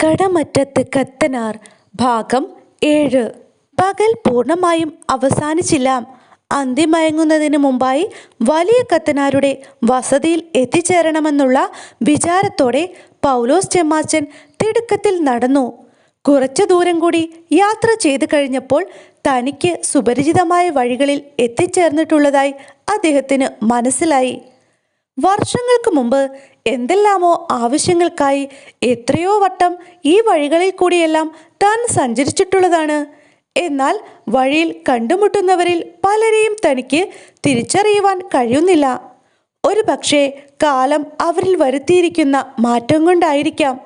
കടമറ്റത്ത് കത്തനാർ ഭാഗം ഏഴ്. പകൽ പൂർണമായും അവസാനിച്ചില്ല. അന്തിമയങ്ങുന്നതിന് മുമ്പായി വലിയ കത്തനാരുടെ വസതിയിൽ എത്തിച്ചേരണമെന്നുള്ള വിചാരത്തോടെ പൗലോസ് ചെമ്മാച്ചൻ തിടുക്കത്തിൽ നടന്നു. കുറച്ചു ദൂരം കൂടി യാത്ര ചെയ്തു കഴിഞ്ഞപ്പോൾ തനിക്ക് സുപരിചിതമായ വഴികളിൽ എത്തിച്ചേർന്നിട്ടുള്ളതായി അദ്ദേഹത്തിന് മനസ്സിലായി. വർഷങ്ങൾക്ക് മുമ്പ് എന്തെല്ലാമോ ആവശ്യങ്ങൾക്കായി എത്രയോ വട്ടം ഈ വഴികളിൽ കൂടിയെല്ലാം താൻ സഞ്ചരിച്ചിട്ടുള്ളതാണ്. എന്നാൽ വഴിയിൽ കണ്ടുമുട്ടുന്നവരിൽ പലരെയും തനിക്ക് തിരിച്ചറിയുവാൻ കഴിയുന്നില്ല. ഒരു പക്ഷേ കാലം അവരിൽ വരുത്തിയിരിക്കുന്ന മാറ്റം കൊണ്ടായിരിക്കാം.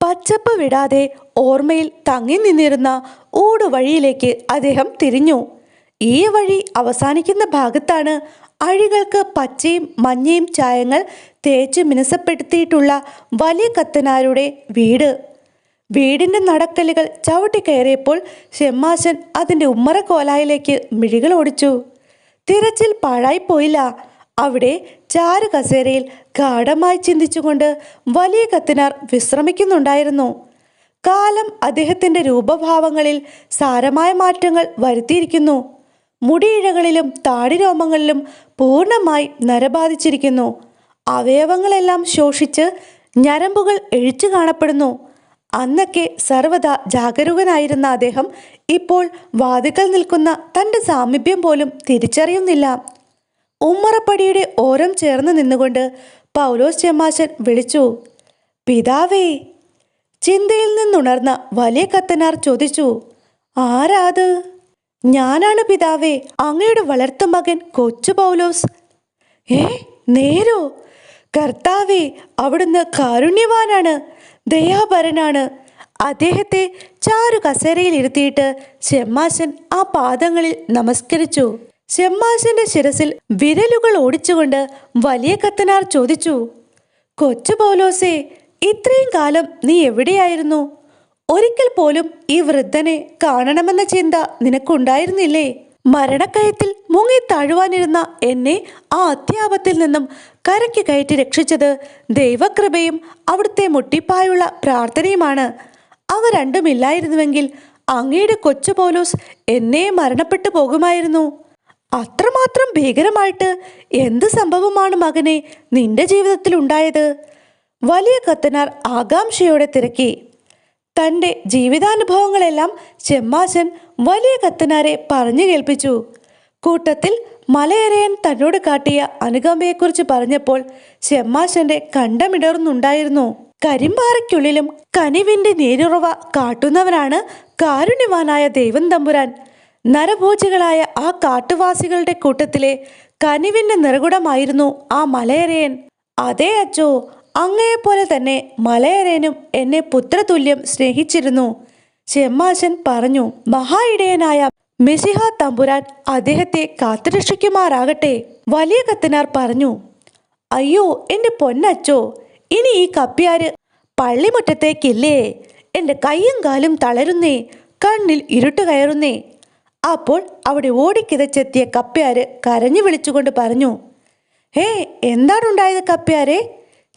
പച്ചപ്പ് വിടാതെ ഓർമ്മയിൽ തങ്ങി നിന്നിരുന്ന ഊടുവഴിയിലേക്ക് അദ്ദേഹം തിരിഞ്ഞു. ഈ വഴി അവസാനിക്കുന്ന ഭാഗത്താണ് അഴികൾക്ക് പച്ചയും മഞ്ഞയും ചായങ്ങൾ തേച്ച് മിനുസപ്പെടുത്തിയിട്ടുള്ള വലിയ കത്തനാരുടെ വീട്. വീടിന്റെ നടക്കല്ലുകൾ ചവിട്ടി കയറിയപ്പോൾ ഷെമ്മാശൻ അതിന്റെ ഉമ്മറ കോലായിലേക്ക് മിഴികൾ ഓടിച്ചു. തിരച്ചിൽ പാഴായിപ്പോയില്ല അവിടെ ചാരു കസേരയിൽ ഗാഠമായി ചിന്തിച്ചുകൊണ്ട് വലിയ കത്തിനാർ വിശ്രമിക്കുന്നുണ്ടായിരുന്നു. കാലം അദ്ദേഹത്തിന്റെ രൂപഭാവങ്ങളിൽ സാരമായ മാറ്റങ്ങൾ വരുത്തിയിരിക്കുന്നു. മുടിയിഴകളിലും താടിരോമങ്ങളിലും പൂർണമായി നരബാധിച്ചിരിക്കുന്നു. അവയവങ്ങളെല്ലാം ശോഷിച്ച് ഞരമ്പുകൾ എഴിച്ചു കാണപ്പെടുന്നു. അന്നൊക്കെ സർവദാ ജാഗരൂകനായിരുന്ന അദ്ദേഹം ഇപ്പോൾ വാതിക്കൽ നിൽക്കുന്ന തന്റെ സാമീപ്യം പോലും തിരിച്ചറിയുന്നില്ല. ഉമ്മറപ്പടിയുടെ ഓരം ചേർന്ന് നിന്നുകൊണ്ട് പൗലോസ് ചെമ്മാശൻ വിളിച്ചു പിതാവേ ചിന്തയിൽ നിന്നുണർന്ന വലിയ കത്തനാർ ചോദിച്ചു ആരാത്? ഞാനാണ് പിതാവേ അങ്ങയുടെ വളർത്തു മകൻ കൊച്ചു പൗലോസ്. ഏ നേരോ? കർത്താവേ അവിടുന്ന് കാരുണ്യവാനാണ് ദയാപരനാണ്. അദ്ദേഹത്തെ ചാരു കസേരയിൽ ഇരുത്തിയിട്ട് ഷെമ്മാശൻ ആ പാദങ്ങളിൽ നമസ്കരിച്ചു. ഷെമ്മാശന്റെ ശിരസിൽ വിരലുകൾ ഓടിച്ചുകൊണ്ട് വലിയ കത്തനാർ ചോദിച്ചു കൊച്ചു പൗലോസേ ഇത്രയും കാലം നീ എവിടെയായിരുന്നു? ഒരിക്കൽ പോലും ഈ വൃദ്ധനെ കാണണമെന്ന ചിന്ത നിനക്കുണ്ടായിരുന്നില്ലേ? മരണക്കയത്തിൽ മുങ്ങി താഴുവാനിരുന്ന എന്നെ ആ അത്യാപത്തിൽ നിന്നും കരയ്ക്ക് കയറ്റി രക്ഷിച്ചത് ദൈവകൃപയും അവിടുത്തെ മുട്ടിപ്പായുള്ള പ്രാർത്ഥനയുമാണ്. അവ രണ്ടുമില്ലായിരുന്നുവെങ്കിൽ അങ്ങയുടെ കൊച്ചു പോലൂസ് എന്നെ മരണപ്പെട്ടു പോകുമായിരുന്നു. അത്രമാത്രം ഭീകരമായിട്ട് എന്ത് സംഭവമാണ് മകനെ നിന്റെ ജീവിതത്തിൽ ഉണ്ടായത് വലിയ കത്തനാർ ആകാംക്ഷയോടെ തിരക്കി. തന്റെ ജീവിതാനുഭവങ്ങളെല്ലാം ചെമ്മാശൻ വലിയ കത്തനാരെ പറഞ്ഞു കേൾപ്പിച്ചു. കൂട്ടത്തിൽ മലയരയൻ തന്നോട് കാട്ടിയ അനുകമ്പയെക്കുറിച്ച് പറഞ്ഞപ്പോൾ ചെമ്മാശന്റെ കണ്ടമിടർന്നുണ്ടായിരുന്നു. കരിമ്പാറയ്ക്കുള്ളിലും കനിവിന്റെ നീരുറവ കാട്ടുന്നവനാണ് കാരുണ്യവാനായ ദൈവം തമ്പുരാൻ. നരഭോജികളായ ആ കാട്ടുവാസികളുടെ കൂട്ടത്തിലെ കനിവിന്റെ നിറകുടമായിരുന്നു ആ മലയരയൻ അതേ അച്ചോ അങ്ങയെപ്പോലെ തന്നെ മലയരേനും എന്നെ പുത്രതുല്യം സ്നേഹിച്ചിരുന്നു. ചെമ്മാശൻ പറഞ്ഞു മഹായിടയനായ മിസിഹ തമ്പുരാൻ അദ്ദേഹത്തെ കാത്തുരക്ഷിക്കുമാറാകട്ടെ വലിയ കത്തനാർ പറഞ്ഞു. അയ്യോ എന്റെ പൊന്നച്ചോ ഇനി ഈ കപ്പ്യാര് പള്ളിമുറ്റത്തേക്കില്ലേ? എന്റെ കയ്യും കാലും തളരുന്നേ കണ്ണിൽ ഇരുട്ട് കയറുന്നേ. അപ്പോൾ അവിടെ ഓടിക്കിതച്ചെത്തിയ കപ്പ്യാര് കരഞ്ഞു വിളിച്ചുകൊണ്ട് പറഞ്ഞു ഹേ എന്താണുണ്ടായത് കപ്പ്യാരെ?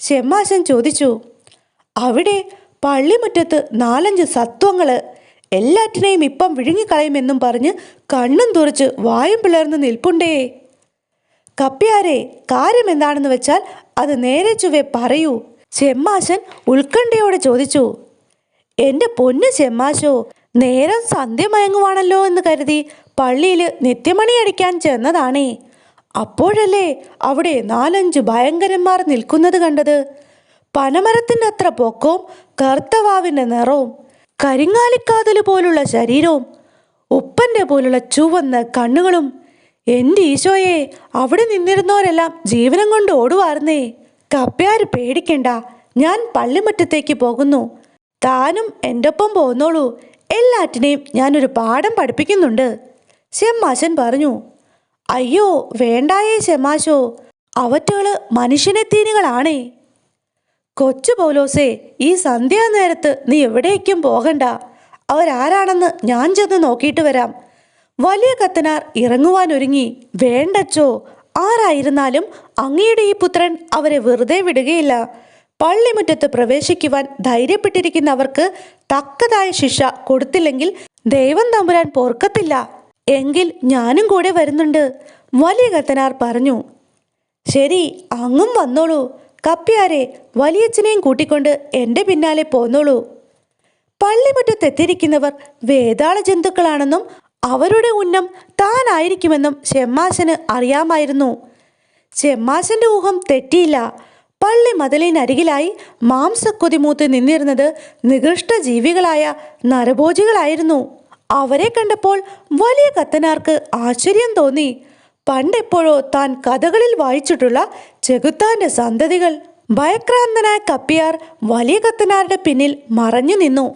ഷെമ്മാശൻ ചോദിച്ചു അവിടെ പള്ളിമുറ്റത്ത് നാലഞ്ച് സത്വങ്ങൾ എല്ലാറ്റിനെയും ഇപ്പം വിഴുങ്ങിക്കളയുമെന്നും പറഞ്ഞ് കണ്ണും തുറച്ച് വായും പിളർന്ന് നിൽപ്പുണ്ടേ. കപ്പ്യാരെ കാര്യം എന്താണെന്ന് വെച്ചാൽ അത് നേരെ ചുവേ പറയൂ. ചെമ്മാശൻ ഉത്കണ്ഠയോടെ ചോദിച്ചു എന്റെ പൊന്ന് ചെമ്മാശോ നേരം സന്ധ്യ മയങ്ങുവാണല്ലോ എന്ന് കരുതി പള്ളിയിൽ നിത്യമണി അടിക്കാൻ ചെന്നതാണേ. അപ്പോഴല്ലേ അവിടെ നാലഞ്ച് ഭയങ്കരന്മാർ നിൽക്കുന്നത് കണ്ടത്? പനമരത്തിന്റെ അത്ര പൊക്കവും കറുത്തവാവിന്റെ നിറവും കരിങ്ങാലിക്കാതൽ പോലുള്ള ശരീരവും ഉപ്പന്റെ പോലുള്ള ചുവന്ന കണ്ണുകളും. എന്റെ ഈശോയെ അവിടെ നിന്നിരുന്നവരെല്ലാം ജീവനം കൊണ്ട് ഓടുവാർന്നേ കപ്പ്യാർ പേടിക്കണ്ട ഞാൻ പള്ളിമുറ്റത്തേക്ക് പോകുന്നു. താനും എന്റെ ഒപ്പം പോന്നോളൂ. എല്ലാറ്റിനെയും ഞാനൊരു പാഠം പഠിപ്പിക്കുന്നുണ്ട്. ശെമ്മാശൻ പറഞ്ഞു അയ്യോ വേണ്ടായേ ശമാശോ. അവറ്റകൾ മനുഷ്യനെ തീനികളാണേ. കൊച്ചു പൗലോസേ ഈ സന്ധ്യാനേരത്ത് നീ എവിടേക്കും പോകണ്ട. അവരാരാണെന്ന് ഞാൻ ചെന്ന് നോക്കിയിട്ട് വരാം. വലിയ കത്തനാർ ഇറങ്ങുവാൻ ഒരുങ്ങി വേണ്ടച്ചോ ആരായിരുന്നാലും അങ്ങയുടെ ഈ പുത്രൻ അവരെ വെറുതെ വിടുകയില്ല. പള്ളിമുറ്റത്ത് പ്രവേശിക്കുവാൻ ധൈര്യപ്പെട്ടിരിക്കുന്നവർക്ക് തക്കതായ ശിക്ഷ കൊടുത്തില്ലെങ്കിൽ ദൈവം തമ്പുരാൻ പൊറുക്കത്തില്ല. എങ്കിൽ ഞാനും കൂടെ വരുന്നുണ്ട്. വലിയ കത്തനാർ പറഞ്ഞു ശരി അങ്ങും വന്നോളൂ. കപ്പ്യാരെ വലിയച്ഛനെയും കൂട്ടിക്കൊണ്ട് എന്റെ പിന്നാലെ പോന്നോളൂ. പള്ളിമുറ്റത്തെത്തിയിരിക്കുന്നവർ വേതാള ജന്തുക്കളാണെന്നും അവരുടെ ഉന്നം താനായിരിക്കുമെന്നും ഷെമ്മാശന് അറിയാമായിരുന്നു. ഷെമ്മാശന്റെ ഊഹം തെറ്റിയില്ല. പള്ളി മതിലിനരികിലായി മാംസക്കൊതിമൂത്ത് നിന്നിരുന്നത് നികൃഷ്ട ജീവികളായ നരഭോജികളായിരുന്നു. അവരെ കണ്ടപ്പോൾ വലിയ കത്തനാർക്ക് ആശ്ചര്യം തോന്നി. പണ്ടെപ്പോഴോ താൻ കഥകളിൽ വായിച്ചിട്ടുള്ള ചെകുത്താന്റെ സന്തതികൾ. ഭയക്രാന്തനായ കപ്പിയാർ വലിയ കത്തനാരുടെ പിന്നിൽ മറഞ്ഞു നിന്നു.